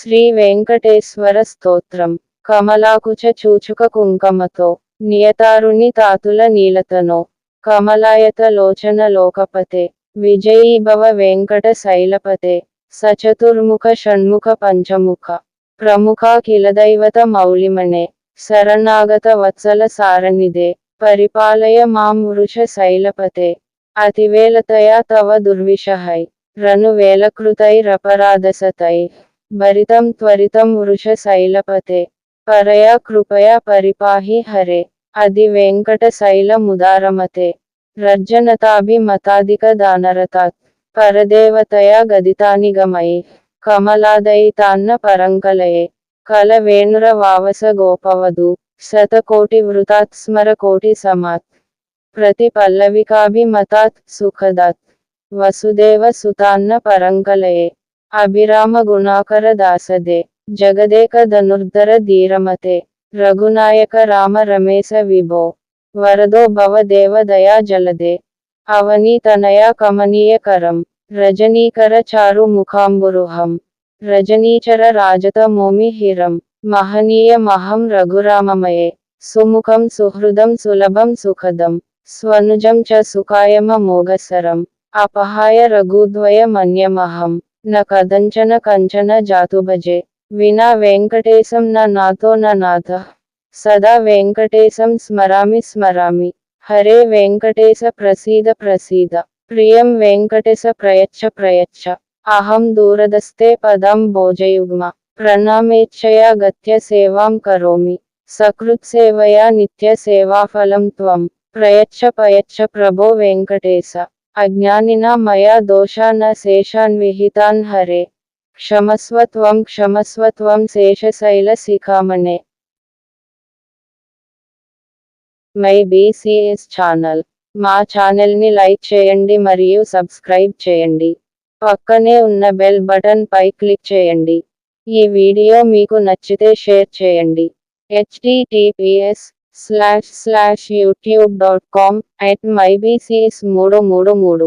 శ్రీ వెంకటేశ్వర స్తోత్రం. కమలాకుచ చూచుక కుంకమతో నియతారుణి తాతుల నీలతనో. కమలాయత లోచన లోకపతే విజయీభవ వెంకట శైలపతే సచతుర్ముఖ షణ్ముఖ పంచముఖ. ప్రముఖ కిలదైవత మౌలిమణే శరణాగత వత్సల సారణిదే పరిపాలయ మాం వృష శైలపతే అతివేలతయా తవ దుర్విషహై. రను వేలకృతైరపరాధసతై భరితం త్వరితం వృష శైలపతే. పరయా కృపయా పరిపాహి హరే. అది వెంకట శైల ముదారమతే. రజ్జనతాభిమతాధిక దానరతాత్. పరదేవతయా గదితాని గమయి కమలాదయితాన్న పరంకలయే. కల వేణుర వావస గోపవధు. శతకోటి వృతాత్ స్మర కోటి సమాత్. ప్రతి పల్లవికాభిమతాత్ సుఖదాత్. వసుదేవ సుతాన్న పరంకలయే. అభిరామ గుణాకర దాసదే జగదేక ధనుర్ధర ధీరమతే రఘునాయక రామ రమేశ విభో వరదో భవ దేవ దయా జలదే అవనీ తనయా కమనీయ కరం రజనీకర చారు ముఖాంబురుహం రజనీచర రాజత మోమి హిరం మహనీయ మహం రఘురామమయే సుముఖం సుహృదం సులభం సుఖదం స్వనుజం చ సుఖాయమ మోగసరం అపహాయ రఘుద్వయ మన్యమహం న కదంచన కంచన జాతుభజే. వినా వెంకటేశం నా నాతో న నాథ. సదా వెంకటేశం స్మరామి స్మరామి. హరే వెంకటేశ ప్రసీద ప్రసీద. ప్రియం వెంకటేశ ప్రయచ్చ ప్రయచ్చ. అహం దూరదస్తే పదం భోజయుగ్మ. ప్రణామేచ్ఛయా గత్య సేవాం కరోమి. సకృత్సేవయా నిత్య సేవాఫలం త్వం. ప్రయచ్చ పయచ్చ ప్రభో వెంకటేశ. అజ్ఞానినా మయా దోషాన శేషాన్ విహితాన్ హరే. క్షమస్వత్వం క్షమస్వత్వం శేషశైల శిఖామణే. My BCS channel. మా ఛానల్ని లైక్ చేయండి మరియు సబ్స్క్రైబ్ చేయండి. పక్కనే ఉన్న బెల్ బటన్ పై క్లిక్ చేయండి. ఈ వీడియో మీకు నచ్చితే షేర్ చేయండి. HTTPS slash slash YouTube dot com at my BCS మూడు మూడు మూడు.